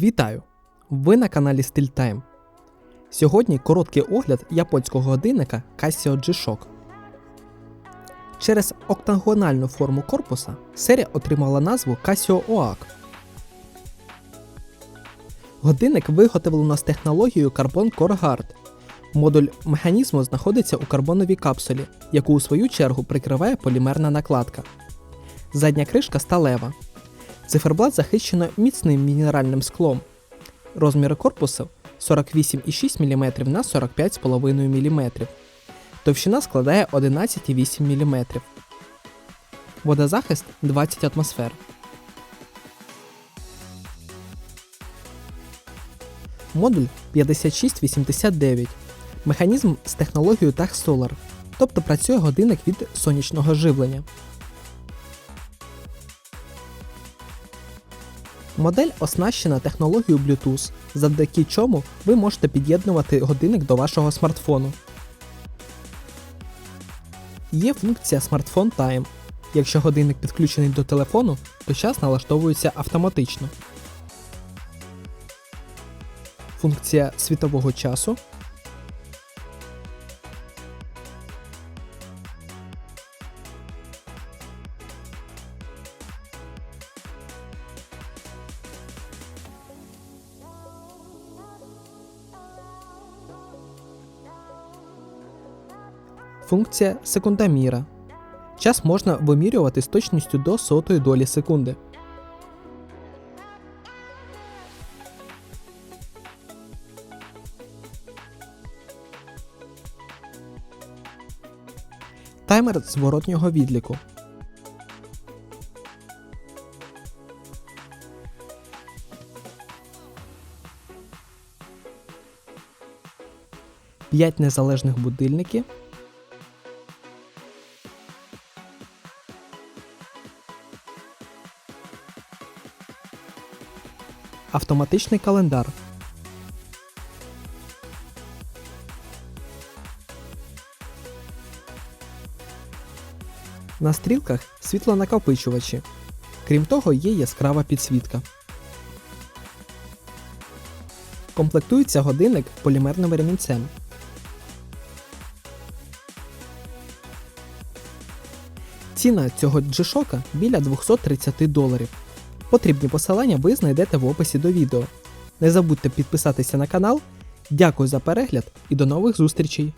Вітаю! Ви на каналі Steel Time. Сьогодні короткий огляд японського годинника Casio G-Shock. Через октагональну форму корпуса серія отримала назву Casio OAK. Годинник виготовлено з технологією Carbon Core Guard. Модуль механізму знаходиться у карбоновій капсулі, яку у свою чергу прикриває полімерна накладка. Задня кришка сталева. Циферблат захищено міцним мінеральним склом. Розміри корпусу 48,6 мм на 45,5 мм. Товщина складає 11,8 мм. Водозахист 20 атмосфер. Модуль 5689. Механізм з технологією Solar, тобто працює годинник від сонячного живлення. Модель оснащена технологією Bluetooth, завдяки чому ви можете під'єднувати годинник до вашого смартфону. Є функція Smartphone Time. Якщо годинник підключений до телефону, то час налаштовується автоматично. Функція світового часу. Функція секундоміра. Час можна вимірювати з точністю до сотої долі секунди. Таймер зворотнього відліку. П'ять незалежних будильників. Автоматичний календар. На стрілках світлонакопичувачі. Крім того, є яскрава підсвітка. Комплектується годинник полімерним ремінцем. Ціна цього G-Shock біля 230 доларів. Потрібні посилання ви знайдете в описі до відео. Не забудьте підписатися на канал. Дякую за перегляд і до нових зустрічей!